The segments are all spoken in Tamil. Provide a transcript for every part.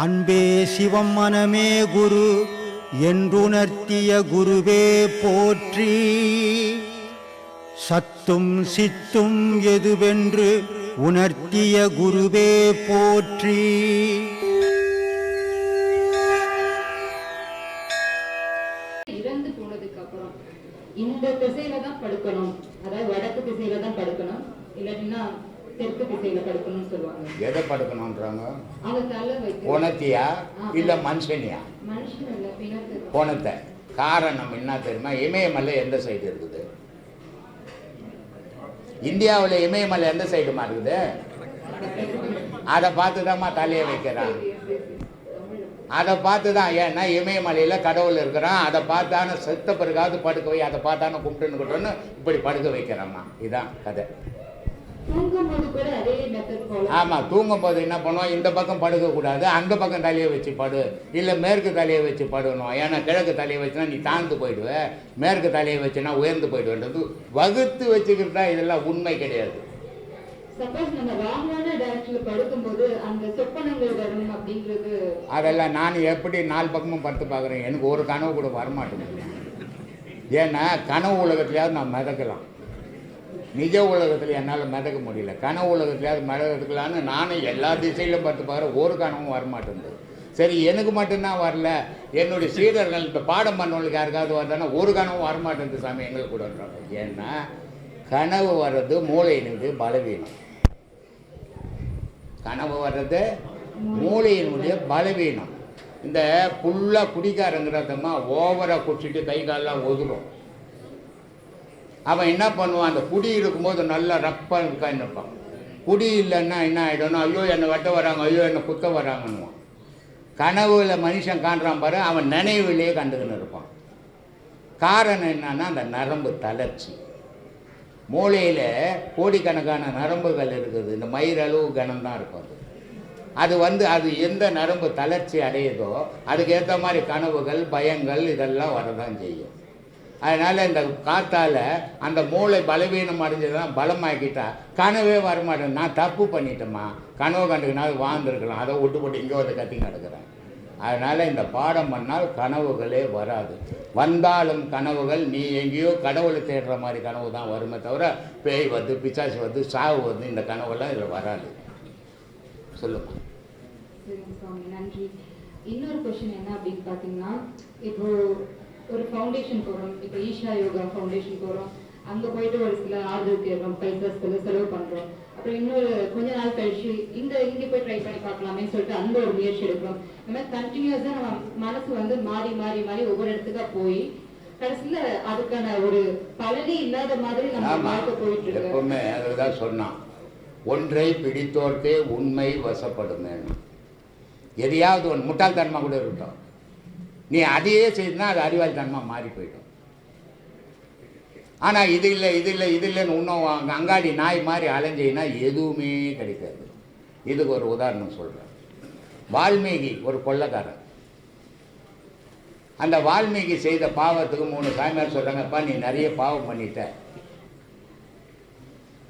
அன்பே சிவம் மனமே குரு என்றுணர்த்திய குருவே போற்றி. சத்தும் சித்தும் எதுவென்று உணர்த்திய குருவே போற்றி. இறந்து போனதுக்கு அப்புறம் இந்த திசையில தான் படுக்கணும். அதாவது வடக்கு திசையில தான் படுக்கணும். இல்லைன்னா தெற்கு திசையில படுக்கணும்னு சொல்லுவாங்க. எதை இல்லை மனுஷனியா? மனுஷன் இல்ல பிணத்து கோணத்தை. காரணம் என்ன தெரியுமா? இமயமலை எந்த சைடு இருக்குது? இந்தியாவில் இமயமலை எந்த சைடுமா இருக்குது? அதை பார்த்து தான்மா தலையை வைக்கிறான். அதை பார்த்து தான் ஏன்னா இமயமலையில் கடவுள் இருக்கிறான். அதை பார்த்தான செத்த பிறகாவது படுக்க வை அதை பார்த்தான கும்பிட்டுன்னு இப்படி படுக்க வைக்கிறாம்மா இதுதான் கதை. ஆமாம் தூங்கும் போது என்ன பண்ணுவோம்? இந்த பக்கம் படுக்கக்கூடாது அந்த பக்கம் தலையை வச்சு படு. இல்லை மேற்கு தலையை வச்சு படுக்கணும். ஏன்னா கிழக்கு தலையை வச்சுனா நீ தாழ்ந்து போயிடுவ. மேற்கு தலையை வச்சுனா உயர்ந்து போயிடுவேன்றது. வகுத்து வச்சுக்கிறதா இதெல்லாம் உண்மை கிடையாது. அதெல்லாம் நான் எப்படி நாலு பக்கமும் படுத்து பார்க்குறேன்? எனக்கு ஒரு கனவு கூட வரமாட்டேங்குது. ஏன்னா கனவு உலகத்துலையாவது நான் மிதக்கலாம். நிஜ உலகத்தில் என்னால் மிதக்க முடியல. கனவு உலகத்துலையாவது மிதக்கலான்னு நானும் எல்லா திசையிலும் பார்த்து பாரு ஒரு கனவும் வரமாட்டேங்குது சரி எனக்கு மட்டும்தான் வரல. என்னுடைய சீடர்கள் இப்போ பாடம் பண்ணவங்களுக்கு யாருக்காவது வந்தானா ஒரு கனவும் வரமாட்டேங்குது சாமி எங்களுக்கு கூடன்றாங்க ஏன்னா கனவு வர்றது மூளையினுடைய பலவீனம். கனவு வர்றது மூளையினுடைய பலவீனம். இந்த ஃபுல்லாக குடிக்காரங்கிறதம்மா ஓவராக குடிச்சிட்டு கை காலெல்லாம் ஒதுரும். அவன் என்ன பண்ணுவான்? அந்த குடி இருக்கும்போது நல்லா ரப்பாக இருக்கான்னு இருப்பான் குடி இல்லைன்னா என்ன ஆகிடணும் ஐயோ என்னை வெட்ட வராங்க ஐயோ என்னை குத்த வராங்கன்னுவான். கனவுல மனுஷன் காண்றான் பாரு அவன் நினைவுலேயே கண்டுக்கின்னு இருப்பான். காரணம் என்னன்னா அந்த நரம்பு தளர்ச்சி. மூளையில் கோடிக்கணக்கான நரம்புகள் இருக்குது. இந்த மயிரளவு கனம் தான் இருக்கும் அது. அது வந்து அது எந்த நரம்பு தளர்ச்சி அடையுதோ அதுக்கேற்ற மாதிரி கனவுகள் பயங்கள் இதெல்லாம் வரதான் செய்யும். அதனால் இந்த காத்தால் அந்த மூளை பலவீனம் அடைஞ்சதான் பலமாக்கிட்டா. கனவே வரமாட்டேன். நான் தப்பு பண்ணிட்டேம்மா. கனவு கண்டுக்கினாலும் வாழ்ந்துருக்கலாம். அதை விட்டு போட்டு இங்கே வந்து கத்தி கிடக்குறேன் அதனால் இந்த பாடம் பண்ணால் கனவுகளே வராது. வந்தாலும் கனவுகள் நீ எங்கேயோ கடவுளை தேடுற மாதிரி கனவு தான் வருமே தவிர பேய் வந்து பிச்சாசி வந்து சாவு வந்து இந்த கனவுலாம் இதில் வராது. சொல்லுமா நன்றி. இன்னொரு கொஸ்டின் என்ன அப்படின்னு பார்த்தீங்கன்னா இப்போ ஒரு ஃபவுண்டேஷன் போகிறோம் இப்போ ஈஷா யோகா ஃபவுண்டேஷன் போகிறோம் அங்கே போயிட்டு ஒரு சில ஆர்டர் கேட்குறோம் பைசா சில செலவு பண்ணுறோம் அப்புறம் இன்னொரு கொஞ்ச நாள் கழிச்சு இந்த இங்கே போய் ட்ரை பண்ணி பார்க்கலாமேன்னு சொல்லிட்டு அந்த ஒரு முயற்சி எடுக்கிறோம். இந்த மாதிரி கண்டினியூஸாக நம்ம மனசு வந்து மாறி மாறி மாறி ஒவ்வொரு இடத்துக்கா போய் கடைசியில் அதுக்கான ஒரு பலனே இல்லாத மாதிரி நம்ம வாழ்க்கை போயிட்டு இருக்கு. எப்பவுமே அதுதான் சொன்னான். ஒன்றை பிடித்தோர்க்கே உண்மை வசப்படுமே எதையாவது ஒன்று முட்டாள்தனமாக கூட இருக்கட்டும். நீ அதையே செய்தனா அது அறிவாளித்தனமாக மாறி போயிடும். ஆனால் இது இல்லை இது இல்லை இது இல்லைன்னு இன்னும் அங்காடி நாய் மாதிரி அலைஞ்சின்னா எதுவுமே கிடைக்காது. இதுக்கு ஒரு உதாரணம் சொல்கிறேன் வால்மீகி ஒரு கொள்ளக்காரன். அந்த வால்மீகி செய்த பாவத்துக்கு மூணு சாமியார் சொல்கிறாங்கப்பா நீ நிறைய பாவம் பண்ணிட்ட.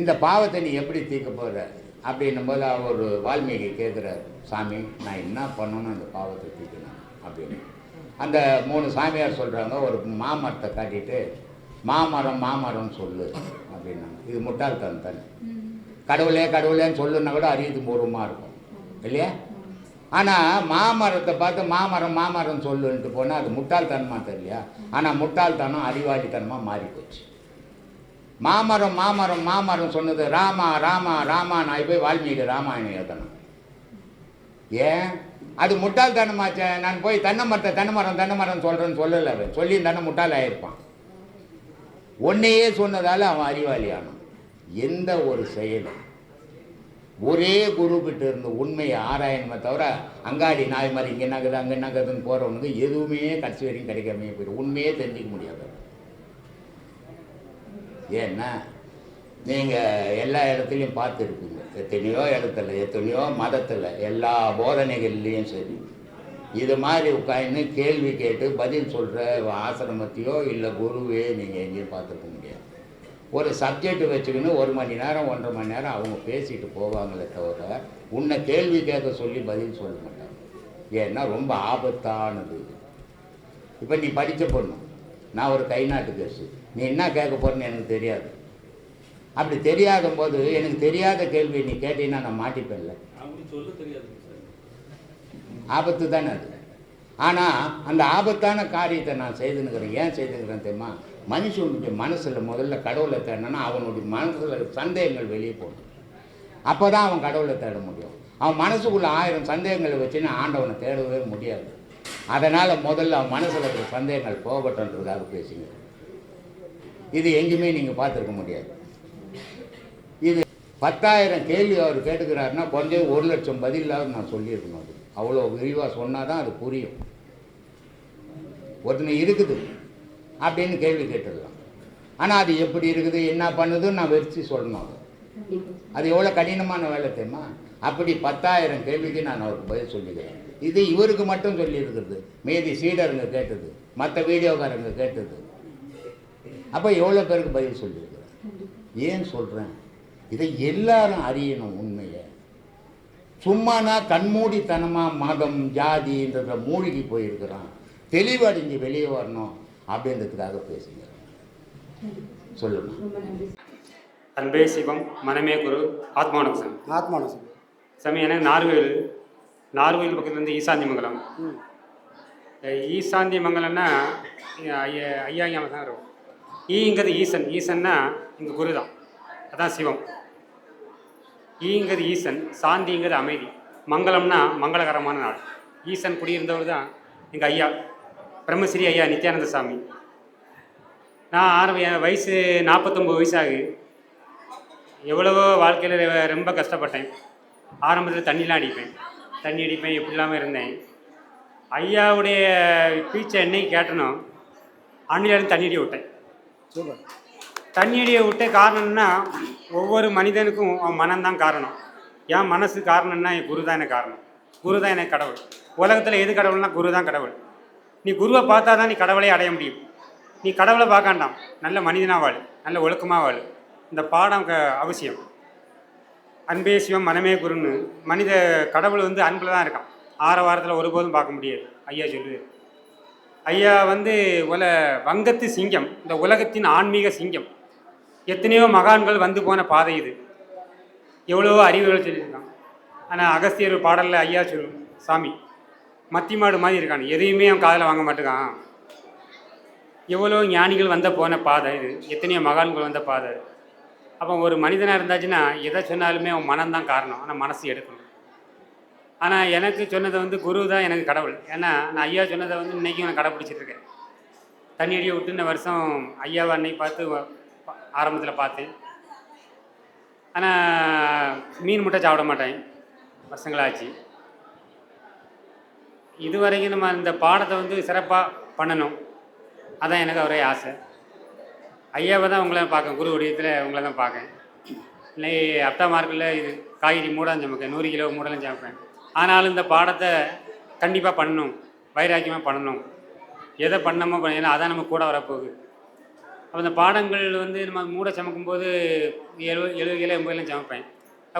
இந்த பாவத்தை நீ எப்படி தீர்க்க போகிற அப்படின்னும் போது அவர் வால்மீகி கேட்குறாரு சாமி நான் என்ன பண்ணணும் அந்த பாவத்தை தீர்க்கணும்? அப்படின்னு. அந்த மூணு சாமியார் சொல்கிறாங்க ஒரு மாமரத்தை காட்டிட்டு மாமரம் மாமரம்னு சொல்லு அப்படின்னாங்க. இது முட்டாள்தனம் தானே. கடவுளே கடவுளேன்னு சொல்லுன்னா கூட அறியது பூர்வமாக இருக்கும். இல்லையா? ஆனால் மாமரத்தை பார்த்து மாமரம் மாமரம் சொல்லுன்ட்டு போனால் அது முட்டாள்தனமாக தெரியலையா? ஆனால் முட்டாள்தனம் அறிவாளித்தனமாக மாறி போச்சு மாமரம் மாமரம் மாமரம் சொன்னது ராமா ராமா ராமா நான் போய் வால்மீகி ராமாயணம் எழுதணும். ஏன்? அது முட்டாள்தனமாச்சே நான் போய் தென்னை மரத்தை தென்னை மரம் தென்னை மரம் சொல்கிறேன்னு சொல்லலை அவன். சொல்லி தன்னை முட்டாள் ஆயிருப்பான். ஒன்னையே சொன்னதால் அவன் அறிவாளியானான். எந்த ஒரு செயலும் ஒரே குரு கிட்ட இருந்து உண்மையை ஆராயணுமே தவிர அங்காடி நாய் மாதிரி இங்கே நகது அங்கே நகதுன்னு போகிறவனுக்கு எதுவுமே கடைசி வரைக்கும் கிடைக்காமே போயிடும். உண்மையே தெரிஞ்சிக்க முடியாது ஏன்னா நீங்கள் எல்லா இடத்துலையும் பார்த்துருப்பீங்க. எத்தனையோ இடத்துல எத்தனையோ மதத்தில் எல்லா போதனைகள்லேயும் சரி. இது மாதிரி உட்காந்து கேள்வி கேட்டு பதில் சொல்கிற ஆசிரமத்தையோ இல்லை குருவே நீங்கள் எங்கேயும் பார்த்துருக்க முடியாது. ஒரு சப்ஜெக்ட் வச்சுக்கின்னு ஒரு மணி நேரம் ஒன்றரை மணி நேரம் அவங்க பேசிட்டு போவாங்களே தவிர உன்னை கேள்வி கேட்க சொல்லி பதில் சொல்ல மாட்டாங்க. ஏன்னா ரொம்ப ஆபத்தானது. இப்போ நீ படித்த பொண்ணு. நான் ஒரு கை நாட்டு கேஸு நீ என்ன கேட்க போறேன்னு எனக்கு தெரியாது. அப்படி தெரியாத போது எனக்கு தெரியாத கேள்வி நீ கேட்டீங்கன்னா நான் மாட்டிப்பேன்ல. ஆபத்து தானே அது. ஆனால் அந்த ஆபத்தான காரியத்தை நான் செய்துனுக்கிறேன் ஏன் செய்துனுக்கிறேன் தெரியுமா? மனுஷனுடைய மனசில் முதல்ல கடவுளை தேடணும்னா அவனுடைய மனசில் சந்தேகங்கள் வெளியே போகணும். அப்போ தான் அவன் கடவுளை தேட முடியும். அவன் மனசுக்குள்ள ஆயிரம் சந்தேகங்களை வச்சுன்னு ஆண்டவனை தேடவே முடியாது. அதனால் முதல்ல அவன் மனசில் இருக்கிற சந்தேகங்கள் போகட்டும்ன்றதுக்காக பேசுங்க இது எங்கேயுமே நீங்கள் பார்த்துருக்க முடியாது. பத்தாயிரம் கேள்வி அவர் கேட்டுக்கிறாருன்னா கொஞ்சம் ஒரு லட்சம் பதிலாவது நான் சொல்லியிருக்கணும் அது. அவ்வளோ விரிவாக சொன்னால் தான் அது புரியும். ஒருத்தனை இருக்குது அப்படின்னு கேள்வி கேட்டுடலாம். ஆனால் அது எப்படி இருக்குது என்ன பண்ணுதுன்னு நான் வெறிச்சு சொல்லணும் அது. அது எவ்வளோ கடினமான வேலை தெரியுமா? அப்படி பத்தாயிரம் கேள்விக்கு நான் அவருக்கு பதில் சொல்லிக்கிறேன். இது இவருக்கு மட்டும் சொல்லியிருக்கிறது. மீதி சீடருங்க கேட்டது மற்ற வீடியோக்காரங்க கேட்டது. அப்போ எவ்வளோ பேருக்கு பதில் சொல்லியிருக்கிறேன் ஏன் சொல்கிறேன் இதை எல்லாரும் அறியணும் உண்மையை. சும்மானா கண்மூடித்தனமாக மதம் ஜாதின்றத மூழ்கி போயிருக்கிறான். தெளிவடைஞ்சு வெளியே வரணும் அப்படின்றதுக்காக பேசுகிறேன் கண்டிப்பா சொல்லுங்க. ரொம்ப நன்றி அன்பே சிவம் மனமே குரு ஆத்மானக் சாமி. ஆத்மான சாமி. சாமி எனக்கு நார்வேல் நார்வேல் பக்கத்துலேருந்து ஈசாந்தி மங்கலம். ஈசாந்தி மங்கலம்னா ஐயா ஐயா தான் வரும். ஈங்கிறது ஈசன். ஈசன்னா இங்கே குரு தான். அதான் சிவம். ஈங்கிறது ஈசன் சாந்திங்கிறது அமைதி. மங்களம்னா மங்களகரமான நாள். ஈசன் குடியிருந்தவர் தான் எங்கள் ஐயா பிரம்மஸ்ரீ ஐயா நித்யானந்த சாமி. நான் ஆரம்ப என் வயசு நாற்பத்தொம்பது வயசாகு எவ்வளவோ வாழ்க்கையில் ரொம்ப கஷ்டப்பட்டேன். ஆரம்பத்தில் தண்ணிலாம் அடிப்பேன். தண்ணி அடிப்பேன் எப்படி இல்லாமல் இருந்தேன். ஐயாவுடைய பீச்சை என்னைக்கு கேட்டனோ அன்னிலேருந்து தண்ணி அடி விட்டேன். சூப்பர். தண்ணியடியை விட்ட காரணம்னா ஒவ்வொரு மனிதனுக்கும் அவன் மனம்தான் காரணம். என் மனசு காரணம்னா என் குரு தான் எனக்கு காரணம். குரு தான் எனக்கு கடவுள். உலகத்தில் எது கடவுள்னா குரு தான் கடவுள். நீ குருவை பார்த்தா தான் நீ கடவுளை அடைய முடியும். நீ கடவுளை பார்க்காண்டாம் நல்ல மனிதனாக வாழ். நல்ல ஒழுக்கமாக வாழ். இந்த பாடம் க அவசியம். அன்பே சிவம் மனமே குருன்னு. மனித கடவுள் வந்து அன்பில் தான் இருக்கான். ஆற வாரத்தில் ஒருபோதும் பார்க்க முடியாது. ஐயா சொல்லுது. ஐயா வந்து உல வங்கத்து சிங்கம். இந்த உலகத்தின் ஆன்மீக சிங்கம். எத்தனையோ மகான்கள் வந்து போன பாதை இது. எவ்வளவோ அறிவுகள் சொல்லியிருக்கான் ஆனால் அகஸ்தியர் பாடலில் ஐயா சொல்லு சாமி மத்தி மாடு மாதிரி இருக்கான். எதையுமே அவன் காதில் வாங்க மாட்டேங்கான் எவ்வளோ ஞானிகள் வந்த போன பாதை இது. எத்தனையோ மகான்கள் வந்த பாதை அப்போ ஒரு மனிதனாக இருந்தாச்சுன்னா எதை சொன்னாலுமே அவன் மனம்தான் காரணம். ஆனால் மனசு எடுக்கணும். ஆனால் எனக்கு சொன்னதை வந்து குரு தான் எனக்கு கடவுள். ஏன்னா நான் ஐயா சொன்னதை வந்து இன்றைக்கும் நான் கடைப்பிடிச்சிட்ருக்கேன் தண்ணி அடியை விட்டு இந்த வருஷம் ஐயாவை அன்னைக்கு பார்த்து ஆரம்பத்தில் பார்த்தேன் ஆனால் மீன் முட்டை சாப்பிட மாட்டேன். வருஷங்களாச்சு இது வரைக்கும் நம்ம இந்த பாடத்தை வந்து சிறப்பாக பண்ணணும். அதான் எனக்கு ஒரே ஆசை. ஐயாவை தான் உங்களை பார்க்கேன் குரு வடிவத்தில் உங்களை தான் பார்க்கேன் இல்லை அப்டா மார்க்கில் இது காய்கறி மூடான் சமைப்பேன். நூறு கிலோ மூடலாம் சமைப்பேன். ஆனாலும் இந்த பாடத்தை கண்டிப்பாக பண்ணணும். வைராக்கியமாக பண்ணணும். எதை பண்ணமோ பண்ண ஏன்னா அதான் நம்ம கூட வரப்போகுது. அப்போ இந்த பாடங்கள் வந்து நம்ம மூட சமைக்கும்போது எழுபது எழுபது கிலோ எண்பது கிலோ சமைப்பேன்.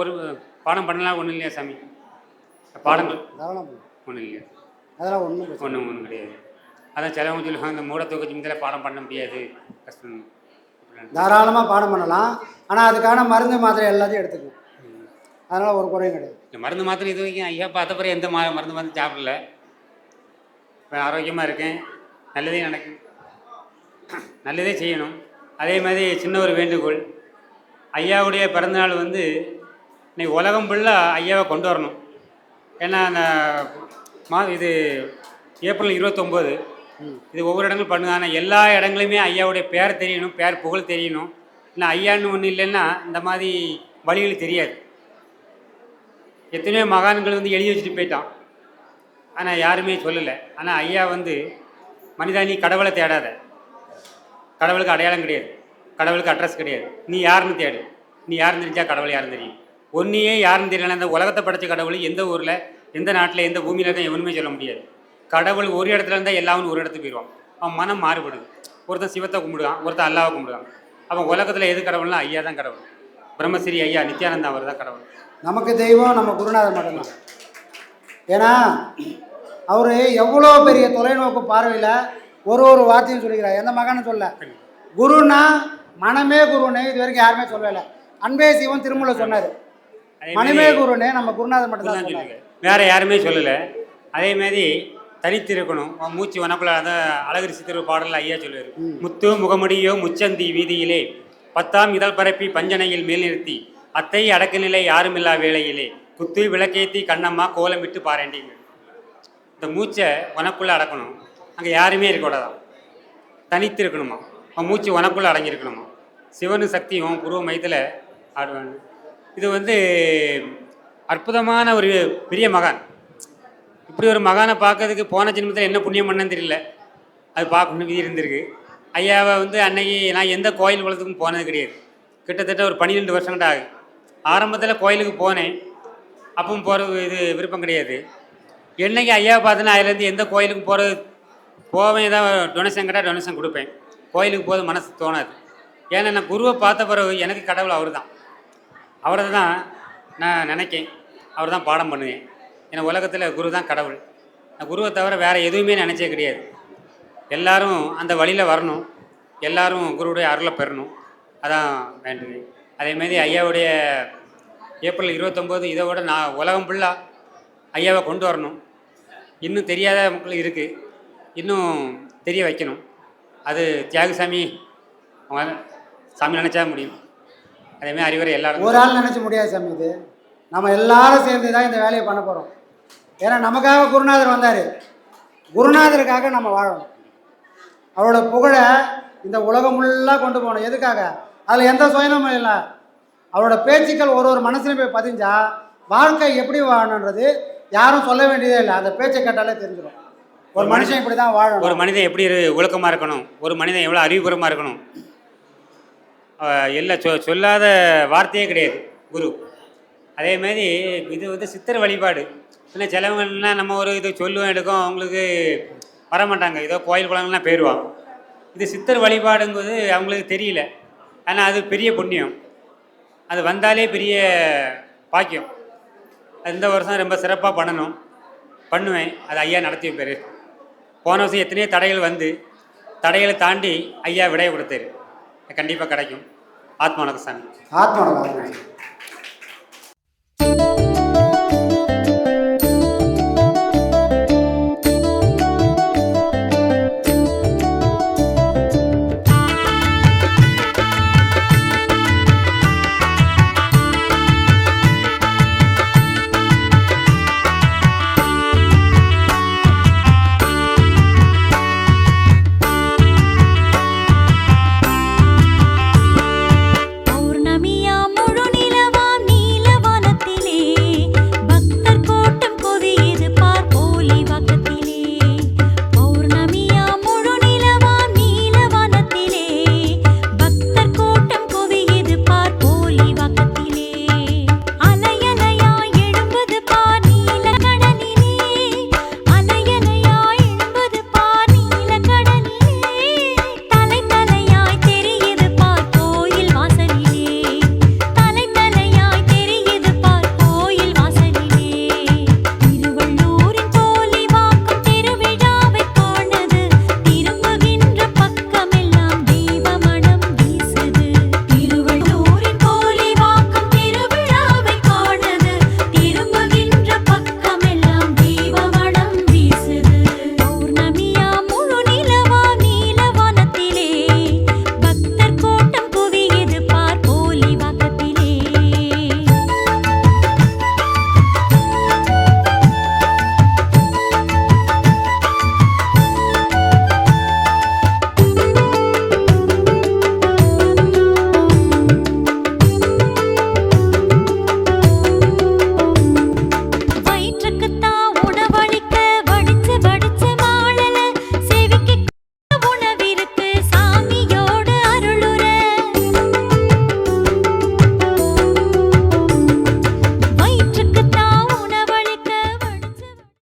ஒரு பாடம் பண்ணலாம் ஒன்றும் இல்லையா சாமி? பாடங்கள் ஒன்றும் இல்லையா? அதெல்லாம் ஒன்றும் ஒன்றும் ஒன்றும் கிடையாது. அதான் சிலவங்க சொல்லுவாங்க இந்த மூட தூக்க ஜிம்மில் பாடம் பண்ண முடியாது. கஷ்டம். தாராளமாக பாடம் பண்ணலாம். ஆனால் அதுக்கான மருந்து மாத்திரை எல்லாத்தையும் எடுத்துக்கணும். அதனால் ஒரு குறையும் கிடையாது. இந்த மருந்து மாத்திரை இது வரைக்கும் ஐயா பார்த்த பிறகு எந்த மா மருந்து மருந்து சாப்பிடல. இப்போ ஆரோக்கியமாக இருக்கேன். நல்லதே நடக்கும் நல்லதே செய்யணும். அதே மாதிரி சின்ன ஒரு வேண்டுகோள். ஐயாவுடைய பிறந்தநாள் வந்து இன்னைக்கு உலகம் ஃபுல்லாக ஐயாவை கொண்டு வரணும். ஏன்னா அந்த மா இது ஏப்ரல் இருபத்தொம்போது. இது ஒவ்வொரு இடங்களும் பண்ணுங்க. ஆனால் எல்லா இடங்களுமே ஐயாவுடைய பேர் தெரியணும் பேர் புகழ் தெரியணும். ஏன்னா ஐயான்னு ஒன்று இல்லைன்னா இந்த மாதிரி வழிகள் தெரியாது. எத்தனையோ மகான்கள் வந்து எழுதி வச்சுட்டு போயிட்டான். ஆனால் யாருமே சொல்லலை. ஆனால் ஐயா வந்து மனிதா நீ கடவுளை தேடாத. கடவுளுக்கு அடையாளம் கிடையாது. கடவுளுக்கு அட்ரஸ் கிடையாது. நீ யாருன்னு தேடு. நீ யாருன்னு தெரிஞ்சா கடவுள் யாரும் தெரியும். ஒன்றையே யாருன்னு தெரியல இந்த உலகத்தை படைச்ச கடவுள் எந்த ஊரில் எந்த நாட்டில் எந்த பூமியில் தான் எவனுமே சொல்ல முடியாது. கடவுள் ஒரு இடத்துல இருந்தால் எல்லாமே ஒரு இடத்துக்கு போயிடுவான் அவன் மனம் மாறுபடுது. ஒருத்தன் சிவத்தை கும்பிடுவான் ஒருத்தன் அல்லாவை கும்பிடுவான். அவன் உலகத்தில் எது கடவுள்னா ஐயா தான் கடவுள். பிரம்மஸ்ரீ ஐயா நித்யானந்தா அவர் தான் கடவுள். நமக்கு தெய்வம் நம்ம குருநாதர் மட்டும்தான். ஏன்னா அவர் எவ்வளோ பெரிய தொலைநோக்கு பார்வையில் ஒரு ஒரு வார்த்தையும் சொல்லிக்கிறார். எந்த மகனும் சொல்ல. குருன்னா மனமே குருன்னு இது வரைக்கும் யாருமே சொல்லலை. அன்பே சிவன் திருமூல சொன்னார். மனமே குருன்னு நம்ம குருநாதர் மட்டும் தான் சொல்லியிருக்காரு. வேற யாருமே சொல்லலை. அதே மாதிரி தனித்து இருக்கணும். உன் மூச்சு வனக்குள்ள அதான் அழகரி சித்திர பாடலில் ஐயா சொல்லுவார். முத்து முகமுடியோ முச்சந்தி வீதியிலே பத்தாம் இதழ் பரப்பி பஞ்சனையில் மேல் நிறுத்தி அத்தை அடக்குநிலை யாருமில்லா வேளையிலே குத்து விளக்கேத்தி கண்ணம்மா கோலமிட்டு பாரேண்டிங்க இந்த மூச்சை உனக்குள்ளே அடக்கணும். அங்கே யாருமே இருக்கக்கூடாதான் தனித்து இருக்கணுமா அவன் மூச்சு உனக்குள்ளே அடங்கியிருக்கணுமா? சிவனு சக்தியும் புருவ மையத்தில் ஆடுவான் இது வந்து அற்புதமான ஒரு பெரிய மகான். இப்படி ஒரு மகானை பார்க்கறதுக்கு போன ஜென்மத்தில் என்ன புண்ணியம் பண்ணன்னு தெரியல. அது பார்க்கணும் விதி இருந்திருக்கு. ஐயாவை வந்து அன்னைக்கு நான் எந்த கோயில் குளத்துக்கும் போனது கிடையாது. கிட்டத்தட்ட ஒரு பன்னிரெண்டு வருஷம் கிட்ட ஆகுது. ஆரம்பத்தில் கோயிலுக்கு போனேன். அப்பவும் போகிறது இது விருப்பம் கிடையாது. என்னைக்கு ஐயாவை பார்த்தேன்னா அதுலேருந்து எந்த கோயிலுக்கும் போகிறது போவேன் ஏதாவது டொனேஷன் கேட்டால் டொனேஷன் கொடுப்பேன். கோயிலுக்கு போது மனசு தோணாது. ஏன்னா நான் குருவை பார்த்த பிறகு எனக்கு கடவுள் அவர் தான் அவரை தான் நான் நினைக்கேன். அவர் தான் பாடம் பண்ணுவேன். ஏன்னா உலகத்தில் குரு தான் கடவுள். நான் குருவை தவிர வேறு எதுவுமே நினச்சே கிடையாது. எல்லாரும் அந்த வழியில் வரணும். எல்லாரும் குருவுடைய அருளை பெறணும். அதான் வேண்டுது. அதேமாரி ஐயாவுடைய ஏப்ரல் இருபத்தொம்போது இதை விட நான் உலகம் ஃபுல்லாக ஐயாவை கொண்டு வரணும். இன்னும் தெரியாத மக்கள் இருக்குது இன்னும் தெரிய வைக்கணும். அது தியாகசாமி அவங்க சாமி நினச்சா முடியும். அதேமாதிரி அறிவுரை எல்லாரும். ஒரு ஆள் நினச்ச முடியாது சாமி இது. நம்ம எல்லாரும் சேர்ந்து தான் இந்த வேலையை பண்ண போகிறோம் ஏன்னா நமக்காக குருநாதர் வந்தார். குருநாதருக்காக நம்ம வாழணும். அவரோட புகழை இந்த உலகம் ஃபுல்லாக கொண்டு போகணும். எதுக்காக? அதில் எந்த சுயநமும் இல்லை. அவரோட பேச்சுக்கள் ஒரு ஒரு மனசுலையும் போய் பதிஞ்சா வாழ்க்கை எப்படி வாழணுன்றது யாரும் சொல்ல வேண்டியதே இல்லை. அந்த பேச்சை கேட்டாலே தெரிஞ்சிடும் ஒரு மனுஷன் இப்படி தான் ஒரு மனிதன் எப்படி ஒழுக்கமாக இருக்கணும்? ஒரு மனிதன் எவ்வளோ அறிவுபூர்வமாக இருக்கணும்? ஆஹ் எல்லாம் சொ சொல்லாத வார்த்தையே கிடையாது குரு. அதே மாதிரி இது வந்து சித்தர் வழிபாடு. இல்லை சிலவங்கலாம் நம்ம ஒரு இது சொல்லுவோம் எடுக்கும் அவங்களுக்கு வர மாட்டாங்க ஏதோ கோயில் குளங்கள்லாம் போயிடுவாங்க. இது சித்தர் வழிபாடுங்கிறது அவங்களுக்கு தெரியல. ஆனால் அது பெரிய புண்ணியம். அது வந்தாலே பெரிய பாக்கியம். இந்த வருஷம் ரொம்ப சிறப்பாக பண்ணணும். பண்ணுவேன். அது ஐயா நடத்தி வைப்பார் போன வருஷம் எத்தனையோ தடைகள் வந்து தடைகளை தாண்டி ஐயா விடைய கொடுத்தாரு. கண்டிப்பாக கிடைக்கும். ஆத்மா சாமி ஆத்மா